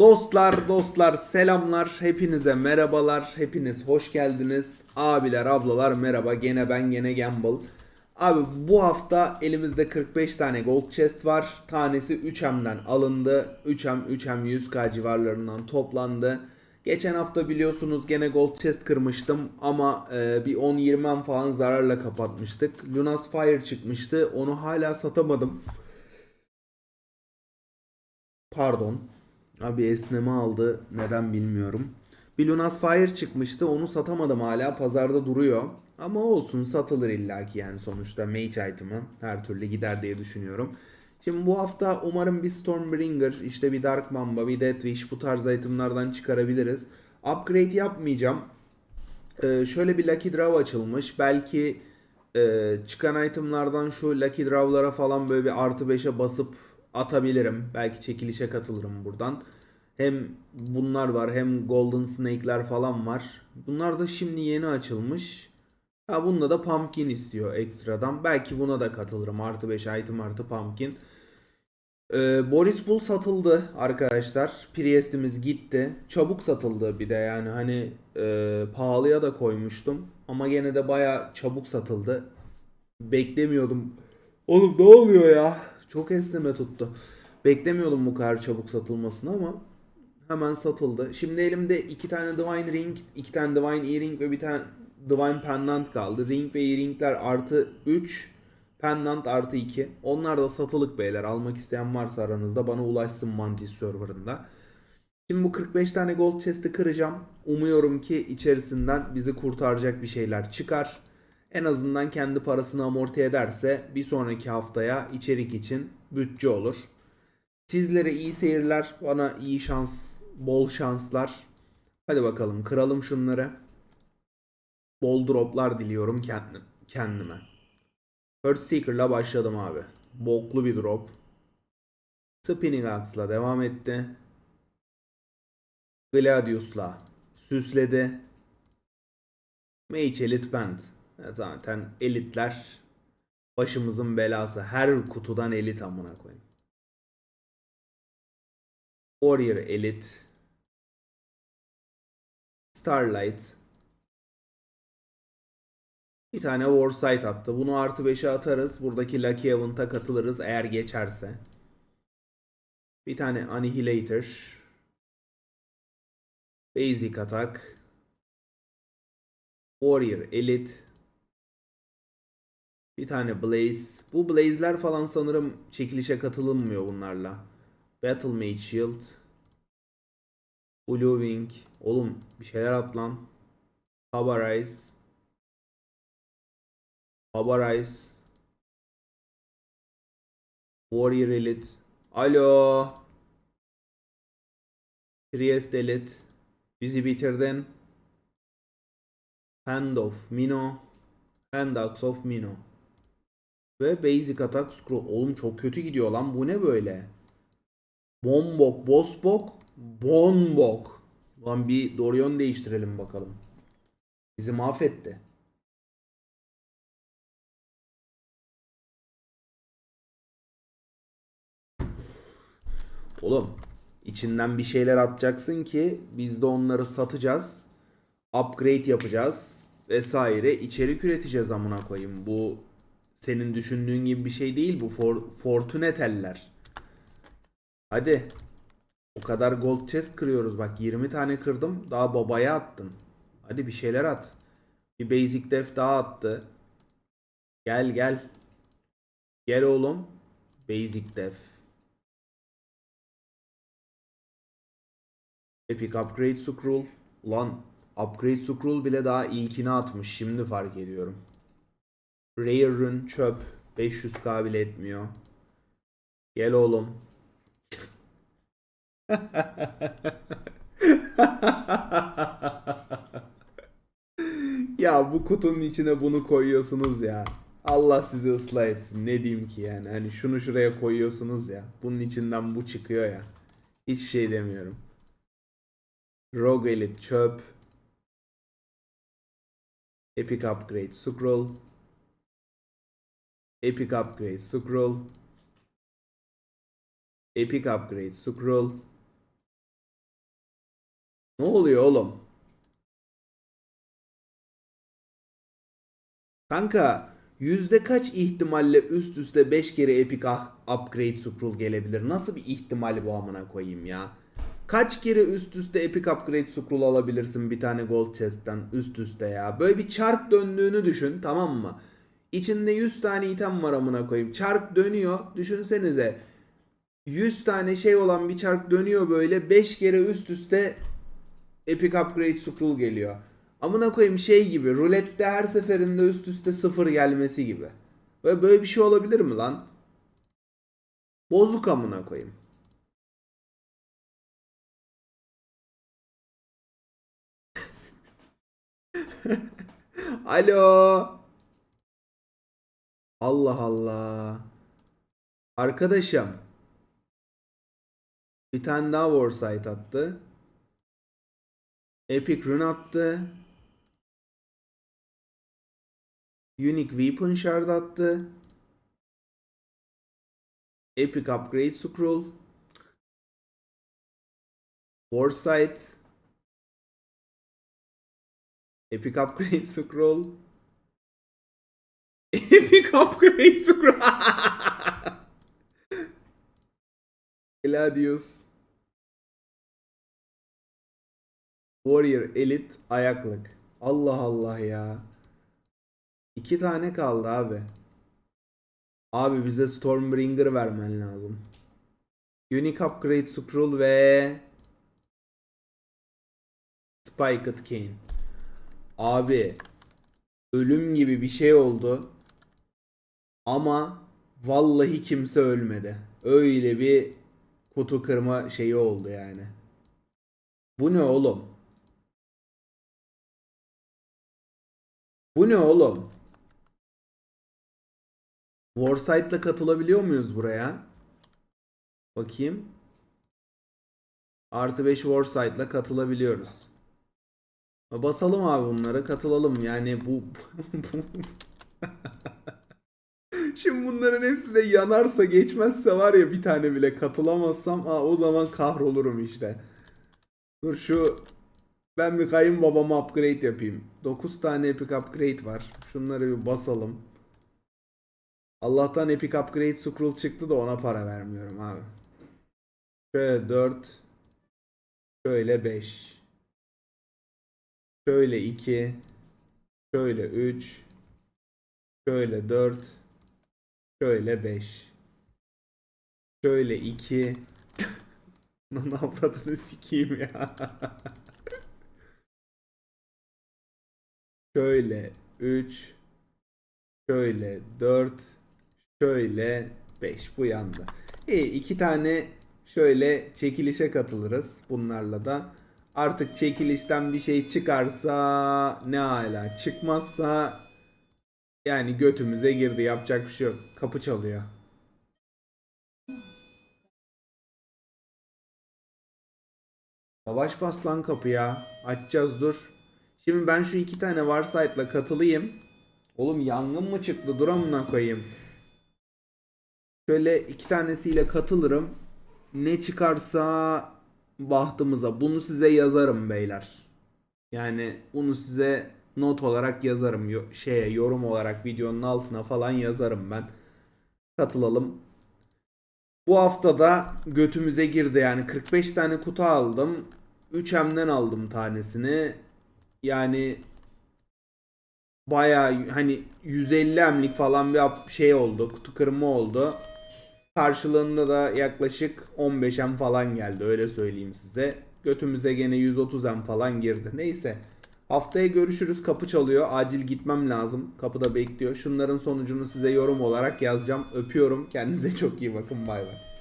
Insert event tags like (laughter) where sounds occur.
Dostlar, dostlar, selamlar. Hepinize merhabalar. Hepiniz hoş geldiniz. Abiler, ablalar merhaba. Gene ben, gene Gamble. Abi bu hafta elimizde 45 tane gold chest var. Tanesi 3M'den alındı. 3M, 3M 100k civarlarından toplandı. Geçen hafta biliyorsunuz gene gold chest kırmıştım ama e, bir 10-20 M falan zararla kapatmıştık. Lunas Fire çıkmıştı. Onu hala satamadım. Pardon. Abi esneme aldı. Neden bilmiyorum. Bir Lunas Fire çıkmıştı. Onu satamadım hala. Pazarda duruyor. Ama olsun satılır illaki yani sonuçta mage item'ı her türlü gider diye düşünüyorum. Şimdi bu hafta umarım bir Stormbringer, işte bir Dark Mamba, bir Deathwish bu tarz itemlardan çıkarabiliriz. Upgrade yapmayacağım. Ee, şöyle bir Lucky Draw açılmış. Belki e, çıkan itemlardan şu Lucky Draw'lara falan böyle bir artı 5'e basıp atabilirim. Belki çekilişe katılırım buradan. Hem bunlar var hem Golden Snake'ler falan var. Bunlar da şimdi yeni açılmış. Ha bunda da Pumpkin istiyor ekstradan. Belki buna da katılırım. Artı 5 item artı Pumpkin. Ee, Boris Bull satıldı arkadaşlar. Priest'imiz gitti. Çabuk satıldı bir de yani hani e, pahalıya da koymuştum. Ama gene de baya çabuk satıldı. Beklemiyordum. Oğlum ne oluyor ya? Çok esneme tuttu. Beklemiyordum bu kadar çabuk satılmasını ama hemen satıldı. Şimdi elimde iki tane Divine Ring, iki tane Divine Earring ve bir tane Divine Pendant kaldı. Ring ve Earring'ler artı 3, Pendant artı 2. Onlar da satılık beyler. Almak isteyen varsa aranızda bana ulaşsın Mantis serverında. Şimdi bu 45 tane gold chest'i kıracağım. Umuyorum ki içerisinden bizi kurtaracak bir şeyler çıkar. En azından kendi parasını amorti ederse bir sonraki haftaya içerik için bütçe olur. Sizlere iyi seyirler, bana iyi şans, bol şanslar. Hadi bakalım kıralım şunları. Bol droplar diliyorum kendim, kendime. Earth Seeker'la başladım abi. Boklu bir drop. Spinning Axe'la devam etti. Gladius'la süsledi. Mage Elite Band. Zaten elitler başımızın belası. Her kutudan elit amına koyayım. Warrior Elite. Starlight. Bir tane Warsight attı. Bunu artı 5'e atarız. Buradaki Lucky Event'a katılırız eğer geçerse. Bir tane Annihilator. Basic atak. Warrior Elite. Bir tane Blaze. Bu Blaze'ler falan sanırım çekilişe katılınmıyor bunlarla. Battle Mage Shield. Blue Wing. Oğlum bir şeyler at lan. Habarize. Habarize. Warrior Elite. Alo. Priest Elite. Bizi bitirdin. Hand of Mino. Hand of Mino. Ve Basic Attack Scroll. Oğlum çok kötü gidiyor lan. Bu ne böyle? Bombok, Bosbok, Bonbok. Lan bir Dorion değiştirelim bakalım. Bizi mahvetti. Oğlum içinden bir şeyler atacaksın ki biz de onları satacağız. Upgrade yapacağız vesaire. içerik üreteceğiz amına koyayım. Bu senin düşündüğün gibi bir şey değil bu. For, Fortuneteller. Hadi. O kadar gold chest kırıyoruz bak 20 tane kırdım daha babaya attın. Hadi bir şeyler at. Bir basic def daha attı. Gel gel. Gel oğlum. Basic def. Epic upgrade scroll. Ulan upgrade scroll bile daha ilkini atmış. Şimdi fark ediyorum. Rare rune çöp. 500k bile etmiyor. Gel oğlum. (laughs) ya bu kutunun içine bunu koyuyorsunuz ya. Allah sizi ıslah etsin. Ne diyeyim ki yani. Hani şunu şuraya koyuyorsunuz ya. Bunun içinden bu çıkıyor ya. Hiç şey demiyorum. Rogue Elite çöp. Epic Upgrade Scroll. Epic Upgrade Scroll. Epic Upgrade Scroll. Ne oluyor oğlum? Kanka yüzde kaç ihtimalle üst üste 5 kere epic ah- upgrade scroll gelebilir? Nasıl bir ihtimal bu amına koyayım ya? Kaç kere üst üste epic upgrade scroll alabilirsin bir tane gold chest'ten üst üste ya? Böyle bir çark döndüğünü düşün tamam mı? İçinde 100 tane item var amına koyayım. Çark dönüyor. Düşünsenize. 100 tane şey olan bir çark dönüyor böyle 5 kere üst üste Epic Upgrade Scroll geliyor. Amına koyayım şey gibi rulette her seferinde üst üste sıfır gelmesi gibi. Böyle, böyle bir şey olabilir mi lan? Bozuk amına koyayım. (laughs) Alo. Allah Allah. Arkadaşım. Bir tane daha Warsight attı. Epic Rune attı. Unique Weapon Shard attı. Epic Upgrade Scroll. Warsight. Epic Upgrade Scroll. Epic Upgrade Scroll. Gladius. Warrior Elite ayaklık. Allah Allah ya. İki tane kaldı abi. Abi bize Stormbringer vermen lazım. Unique Upgrade Scroll ve Spiked Cane. Abi ölüm gibi bir şey oldu. Ama vallahi kimse ölmedi. Öyle bir kutu kırma şeyi oldu yani. Bu ne oğlum? Bu ne oğlum? Warsight'la katılabiliyor muyuz buraya? Bakayım. Artı 5 Warsight'la katılabiliyoruz. Basalım abi bunlara katılalım yani bu (laughs) Şimdi bunların hepsi de yanarsa geçmezse var ya bir tane bile katılamazsam aa, o zaman kahrolurum işte. Dur şu ben bir kayınbabama upgrade yapayım. 9 tane epic upgrade var. Şunları bir basalım. Allah'tan epic upgrade scroll çıktı da ona para vermiyorum abi. Şöyle 4 Şöyle 5 Şöyle 2 Şöyle 3 Şöyle 4 Şöyle 5 Şöyle 2 (laughs) Lan avradını sikeyim ya. (laughs) Şöyle 3 Şöyle 4 Şöyle 5 bu yanda. İyi iki tane şöyle çekilişe katılırız bunlarla da. Artık çekilişten bir şey çıkarsa ne hala? Çıkmazsa yani götümüze girdi yapacak bir şey yok. Kapı çalıyor. Yavaş bas lan kapıya. Açacağız dur. Şimdi ben şu iki tane Warsight'la katılayım. Oğlum yangın mı çıktı? Dur amına koyayım. Şöyle iki tanesiyle katılırım. Ne çıkarsa bahtımıza. Bunu size yazarım beyler. Yani bunu size not olarak yazarım. Yo- şeye yorum olarak videonun altına falan yazarım ben. Katılalım. Bu hafta da götümüze girdi yani 45 tane kutu aldım. 3M'den aldım tanesini. Yani baya hani 150 emlik falan bir şey oldu. Kutu kırma oldu. Karşılığında da yaklaşık 15 em falan geldi öyle söyleyeyim size. Götümüze gene 130 em falan girdi. Neyse. Haftaya görüşürüz. Kapı çalıyor. Acil gitmem lazım. Kapıda bekliyor. Şunların sonucunu size yorum olarak yazacağım. Öpüyorum. Kendinize çok iyi bakın. Bay bay.